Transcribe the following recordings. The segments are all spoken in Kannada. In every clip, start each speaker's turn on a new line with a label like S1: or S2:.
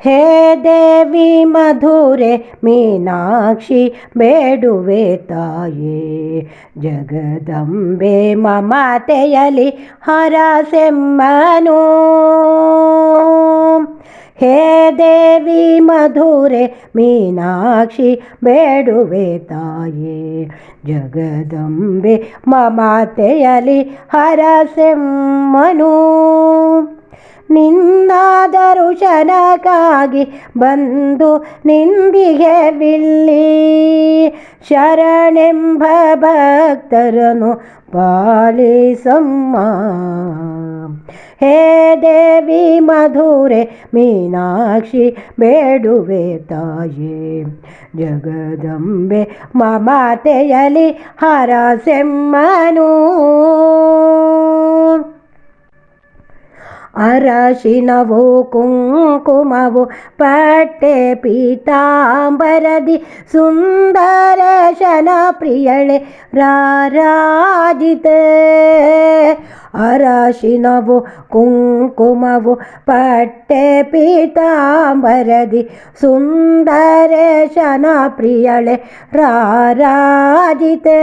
S1: ಹೇ ದೇವಿ ಮಧುರೆ ಮೀನಾಕ್ಷಿ ಬೇಡುವೆ ತಾಯೇ, ಜಗದಂಬೆ ಮಮತೆಯಲಿ ಹರಸೆಮ್ಮನು. ಹೇ ದೇವಿ ಮಧುರೆ ಮೀನಾಕ್ಷಿ ಬೇಡುವೆ ತಾಯೇ, ಜಗದಂಬೆ ಮಮತೆಯಲಿ ಹರಸೆಮ್ಮನು. ನಿನ್ನ ದರುಶನಕ್ಕಾಗಿ ಬಂದು ನಿಂದಿಗೆ ಬಿಲ್ಲಿ. ಶರಣೆಂಬ ಭಕ್ತರನು ಪಾಲಿಸಮ್ಮ. ಹೇ ದೇವಿ ಮಧುರೆ, ಮೀನಾಕ್ಷಿ ಬೇಡುವೆ ತಾಯೇ. ಜಗದಂಬೆ ಮಮತೆಯಲಿ ಹರಸೆಮ್ಮನು. ಅರಶಿನವು ಕುಂಕುಮವು ಪಟ್ಟೆ ಪೀತಾಂಬರದಿ ಸುಂದರ ಶನ ಪ್ರಿಯಳೆ ರಾರಾಜಿತೆ ಅರಶಿನವು ಕುಂಕುಮವು ಪಟ್ಟೆ ಪೀತಾಂಬರದಿ ಸುಂದರ ಶನ ಪ್ರಿಯಳೆ ರಾರಾಜಿತೆ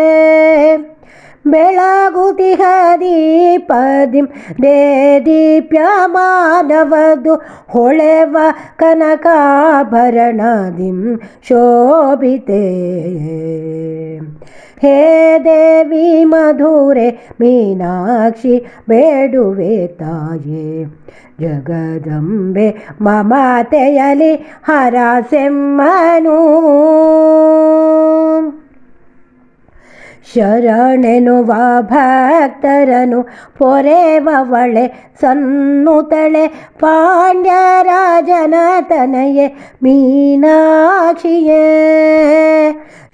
S1: ಬೆಳಗುತಿಹ ದೀಪದಿಂ ದೇ ದೀಪ್ಯಮಾನವದು ಹೊಳೆವ ಕನಕಾಭರಣದಿಂ ಶೋಭಿತೆ. ಹೇ ದೇವಿ ಮಧುರೆ ಮೀನಾಕ್ಷಿ ಬೇಡುವೆ ತಾಯೇ, ಜಗದಂಬೆ ಮಮತೆಯಲಿ ಹರಸೆಮ್ಮನು. ಶರಣೆನುವ ಭಕ್ತರನು ಪೊರೆವವಳೆ ಸನ್ನುತಳೆ ಪಾಂಡ್ಯರಾಜನ ತನಯೆ ಮೀನಾಕ್ಷಿಯೇ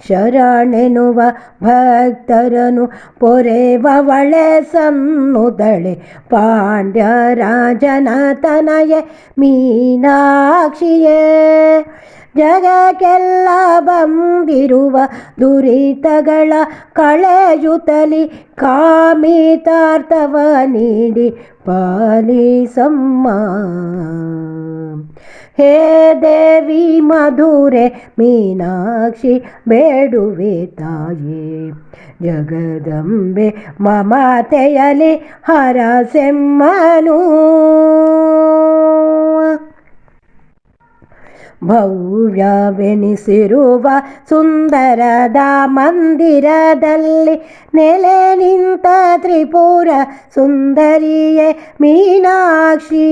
S1: ಶರಣೆನುವ ಭಕ್ತರನು ಪೊರೆವವಳೆ ಸನ್ನುದಳೆ ಪಾಂಡ್ಯರಾಜನ ತನಯೆ ಮೀನಾಕ್ಷಿಯೇ ಜಗಕ್ಕೆಲ್ಲ ಬಂದಿರುವ ದುರಿತಗಳ ಕಳೆಯುತ್ತಲಿ ಕಾಮಿತಾರ್ಥವ ನೀಡಿ ಪಾಲಿಸಮ್ಮ. ಹೇ ದೇವಿ ಮಧುರೆ, ಮೀನಾಕ್ಷಿ, ಬೇಡುವೆ ತಾಯಿ, ಜಗದಂಬೆ ಮಮತೆಯಲಿ ಹರಸೆಮ್ಮನು. ಭವ್ಯವೆನಿಸಿರುವ ಸುಂದರದ ಮಂದಿರದಲ್ಲಿ ನೆಲೆ ನಿಂತ ತ್ರಿಪುರ ಸುಂದರಿಯೇ ಮೀನಾಕ್ಷಿ.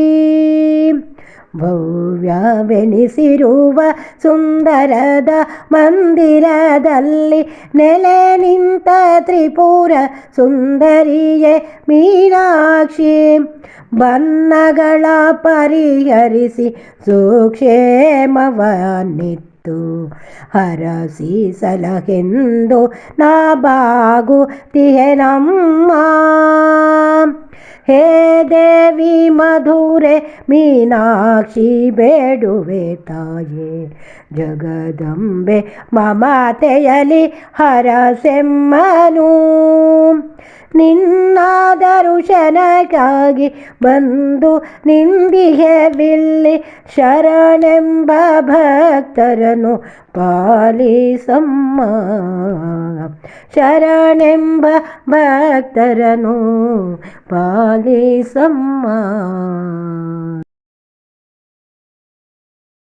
S1: ಭವ್ಯವೆನಿಸಿರುವ ಸುಂದರದ ಮಂದಿರದಲ್ಲಿ ನೆಲೆ ನಿಂತ ತ್ರಿಪುರ ಸುಂದರಿಯೇ ಮೀನಾಕ್ಷಿ. ಬನ್ನಗಳ ಪರಿಹರಿಸಿ ಸುಕ್ಷೇಮವನ್ನಿತ್ತು. ಹರಸಿ ಸಲಹೆಂದು ನಾ ಬಾಗುತ್ತಿಹೆನಮ್ಮ ಹೇ ದೇವಿ ಮಧುರೆ ಮೀನಾಕ್ಷಿ ಬೇಡುವೆ ತಾಯೇ, ಜಗದಂಬೆ ಮಮತೆಯಲಿ ಹರಸೆಮ್ಮನು. ನಿನ್ನ ದರುಶನಕ್ಕಾಗಿ ಬಂದು ನಿಂದಿಗೆ ಬಿಲ್ಲಿ ಶರಣೆಂಬ ಭಕ್ತರನು ಪಾಲಿಸಮ್ಮ. ಶರಣೆಂಬ ಭಕ್ತರನು ಪಾಲಿಸಮ್ಮ